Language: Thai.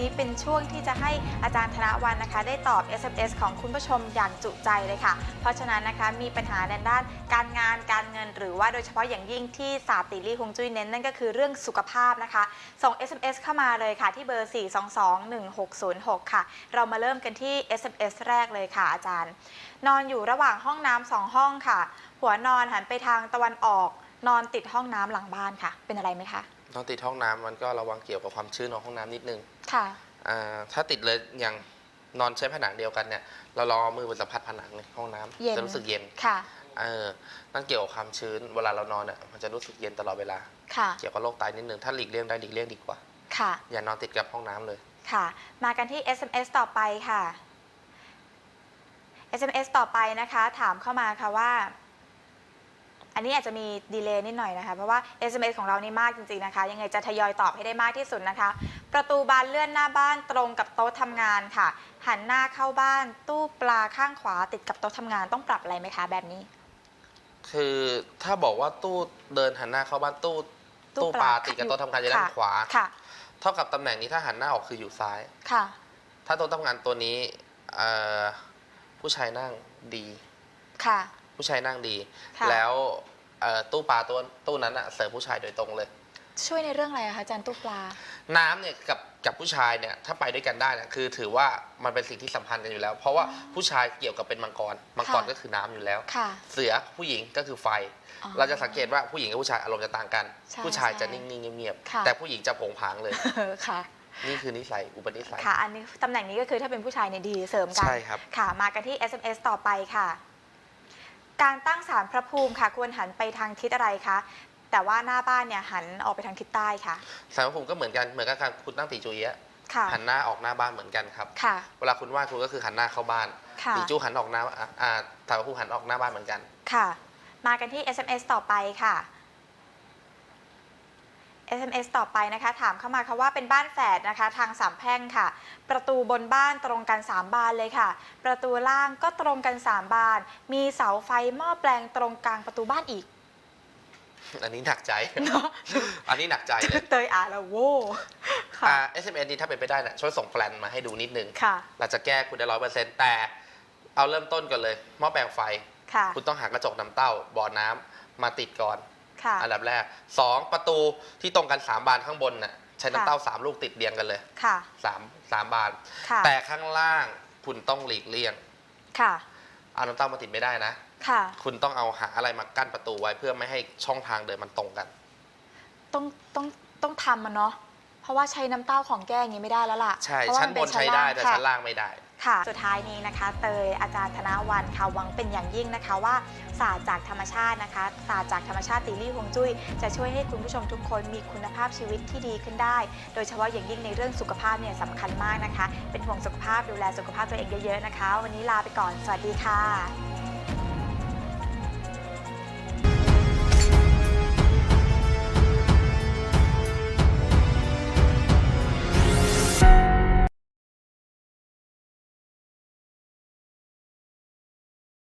นี้เป็นช่วงที่จะให้อาจารย์ธนวันนะคะ ได้ตอบ SMS ของคุณผู้ชมอย่างจุใจเลยค่ะ เพราะฉะนั้นนะคะมีปัญหาในด้านการงานการเงิน หรือว่าโดยเฉพาะอย่างยิ่งที่ศาสตร์ติลี่ฮงจุ้ยเน้นนั่นก็คือเรื่องสุขภาพนะคะ ส่ง SMS เข้ามาเลยค่ะที่เบอร์ 4221606 ค่ะ เรามาเริ่มกันที่ SMS แรกเลยค่ะอาจารย์ นอนอยู่ระหว่างห้องน้ำสองห้องค่ะ หัวนอนหันไปทางตะวันออก นอนติดห้องน้ำหลังบ้านค่ะ เป็นอะไรไหมคะ นอนติดห้องน้ำมันก็ระวังเกี่ยวกับความชื้นของห้องน้ำนิดนึงค่ะ อ่าถ้าติดเลยอย่างนอนใช้ผนังเดียวกันเนี่ยเราลองเอามือไปสัมผัสผนังในห้องน้ำเย็น จะรู้สึกเย็นค่ะ เออนั่นเกี่ยวกับความชื้นเวลาเรานอนเนี่ยมันจะรู้สึกเย็นตลอดเวลา ค่ะ เกี่ยวกับโรคไตนิดนึงถ้าหลีกเลี่ยงได้หลีกเลี่ยงดีกว่า ค่ะ อย่านอนติดกับห้องน้ำเลย ค่ะ มากันที่ SMS ต่อไปค่ะ SMS ต่อไปนะคะ ถามเข้ามาค่ะว่า อันนี้อาจจะมีดีเลย์นิดหน่อยนะคะ เพราะว่า SMS ของเรานี่มากจริงๆนะคะ ยังไงจะทยอยตอบให้ได้มากที่สุดนะคะ ประตูบานเลื่อนหน้าบ้านตรงกับโต๊ะทำงานค่ะ หันหน้าเข้าบ้าน ตู้ปลาข้างขวาติดกับโต๊ะทำงานต้องปรับอะไรไหมคะแบบนี้ คือถ้าบอกว่าตู้เดินหันหน้าเข้าบ้านตู้ตู้ตู้ปปลาลาติดกับโต๊ะทำงานจะด้านค่ะ ขวา ค่ะ เท่ากับตำแหน่งนี้ถ้าหันหน้าออกคืออยู่ซ้าย ค่ะ ถ้าโต๊ะทำงานตัวนี้เอ่อผู้ชายนั่งดี ค่ะ ผู้ชายนั่งดี ค่ะ แล้วเอ่อตู้ปลาตัวตู้นั้นอะเสิร์ฟผู้ชายโดยตรงเลย ช่วยในเรื่องอะไรอะคะอาจารย์ตู้ปลา น้ำเนี่ยกับกับผู้ชายเนี่ยถ้าไปด้วยกันได้เนี่ยคือถือว่ามันเป็นสิ่งที่สัมพันธ์กันอยู่แล้ว เพราะว่าผู้ชายเกี่ยวกับเป็นมังกรมังกรค่ะ ก็คือน้ำอยู่แล้ว ค่ะ เสือผู้หญิงก็คือไฟ อ๋อเราจะสังเกตว่าผู้หญิงกับผู้ชายอารมณ์จะต่างกัน ใช่ผู้ชายจะใช่นิ่งๆเงียบค่ะ ๆแต่ผู้หญิงจะโผงผางเลยค่ะ นี่คือนิสัยอุปนิสัยค่ะ อันนี้ตำแหน่งนี้ก็คือถ้าเป็นผู้ชายเนี่ยดีเสริมกัน ใช่ครับ ค่ะ มากันที่ SMS ต่อไปค่ะ การตั้งศาลพระภูมิค่ะ ควรหันไปทางทิศอะไรคะ แต่ว่าหน้าบ้านเนี่ยหันออกไปทางทิศใต้ค่ะ สารพระภูมิก็เหมือนกันเหมือนกับการคุณตั้งตีจูเอียะค่ะ หันหน้าออกหน้าบ้านเหมือนกันครับ ค่ะ เวลาคุณไหว้คุณก็คือหันหน้าเข้าบ้านค่ะ ตีจูหันออกหน้าอ่าอ่าสารพระภูมิหันออกหน้าบ้านเหมือนกัน ค่ะ มากันที่ SMS ต่อไปค่ะ SMS ต่อไปนะคะ ถามเข้ามาค่ะว่าเป็นบ้านแฝดนะคะ ทางสามแพร่งค่ะ ประตูบนบ้านตรงกัน 3 บานเลยค่ะ ประตูล่างก็ตรงกัน 3 บาน มีเสาไฟหม้อแปลงตรงกลางประตูบ้านอีกอันนี้หนักใจ เนาะอันนี้หนักใจเลยเตยอ่านแล้วโว้ค่ะอ่า SMS นี้ถ้าเป็นไปได้นะช่วยส่งแปลนมาให้ดูนิดนึงค่ะเราจะแก้คุณได้ร้อยเปอร์เซ็นต์แต่ เอาเริ่มต้นก่อนเลยหม้อแปลงไฟค่ะคุณต้องหากระจกน้ำเต้าบ่อน้ำมาติดก่อน ค่ะอันดับแรกสองประตูที่ตรงกันสามบานข้างบนน่ะใช้น้ำค่ะเต้าสามลูกติดเรียงกันเลยค่ะสามสามบาน ค่ะแต่ข้างล่างคุณต้องหลีกเลี่ยงค่ะเอาน้ำเต้ามาติดไม่ได้นะ ค่ะคุณต้องเอาหาอะไรมากั้นประตูไว้เพื่อไม่ให้ช่องทางเดินมันตรงกัน ต้องต้องต้องทำมันเนาะเพราะว่าใช้น้ำเต้าของแก้อย่างนี้ไม่ได้แล้วล่ะใช่เพราะว่าชั้นมับนใช้ได้แต่ค่ะ ชั้นล่างไม่ได้ ค่ะ สุดท้ายนี้นะคะ เตยอาจารย์ธนวันค่ะหวังเป็นอย่างยิ่งนะคะว่าศาสตร์จากธรรมชาตินะคะศาสตร์จากธรรมชาติตีรี่ฮวงจุ้ยจะช่วยให้คุณผู้ชมทุกคนมีคุณภาพชีวิตที่ดีขึ้นได้ โดยเฉพาะอย่างยิ่งในเรื่องสุขภาพเนี่ยสำคัญมากนะคะ เป็นห่วงสุขภาพดูแลสุขภาพตัวเองเยอะๆนะคะ วันนี้ลาไปก่อน สวัสดีค่ะ